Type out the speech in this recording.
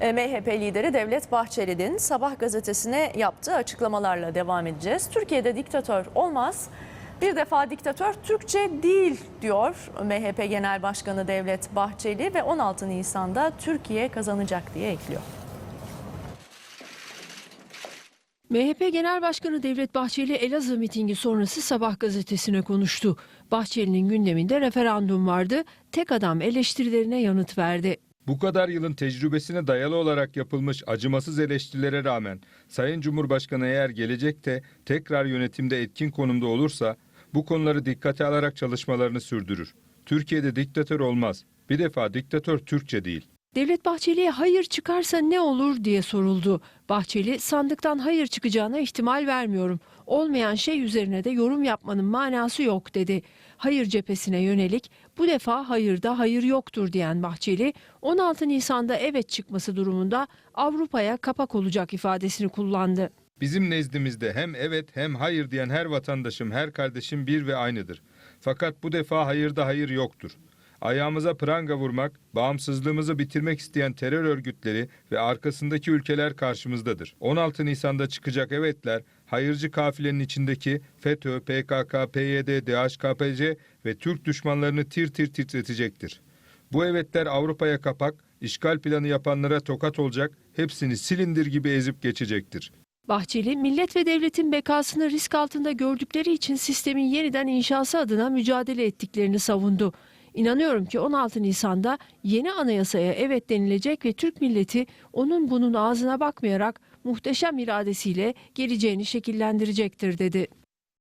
E, MHP lideri Devlet Bahçeli'nin Sabah gazetesine yaptığı açıklamalarla devam edeceğiz. Türkiye'de diktatör olmaz. Bir defa diktatör Türkçe değil diyor MHP Genel Başkanı Devlet Bahçeli ve 16 Nisan'da Türkiye kazanacak diye ekliyor. MHP Genel Başkanı Devlet Bahçeli Elazığ mitingi sonrası Sabah gazetesine konuştu. Bahçeli'nin gündeminde referandum vardı. Tek adam eleştirilerine yanıt verdi. Bu kadar yılın tecrübesine dayalı olarak yapılmış acımasız eleştirilere rağmen Sayın Cumhurbaşkanı eğer gelecekte tekrar yönetimde etkin konumda olursa bu konuları dikkate alarak çalışmalarını sürdürür. Türkiye'de diktatör olmaz. Bir defa diktatör Türkçe değil. Devlet Bahçeli'ye hayır çıkarsa ne olur diye soruldu. Bahçeli sandıktan hayır çıkacağına ihtimal vermiyorum. Olmayan şey üzerine de yorum yapmanın manası yok dedi. Hayır cephesine yönelik bu defa hayırda hayır yoktur diyen Bahçeli 16 Nisan'da evet çıkması durumunda Avrupa'ya kapak olacak ifadesini kullandı. Bizim nezdimizde hem evet hem hayır diyen her vatandaşım, her kardeşim bir ve aynıdır. Fakat bu defa hayırda hayır yoktur. Ayağımıza pranga vurmak, bağımsızlığımızı bitirmek isteyen terör örgütleri ve arkasındaki ülkeler karşımızdadır. 16 Nisan'da çıkacak evetler, hayırcı kafilenin içindeki FETÖ, PKK, PYD, DHKPC ve Türk düşmanlarını tir tir titretecektir. Bu evetler Avrupa'ya kapak, işgal planı yapanlara tokat olacak, hepsini silindir gibi ezip geçecektir. Bahçeli, millet ve devletin bekasını risk altında gördükleri için sistemin yeniden inşası adına mücadele ettiklerini savundu. İnanıyorum ki 16 Nisan'da yeni anayasaya evet denilecek ve Türk milleti onun bunun ağzına bakmayarak muhteşem iradesiyle geleceğini şekillendirecektir dedi.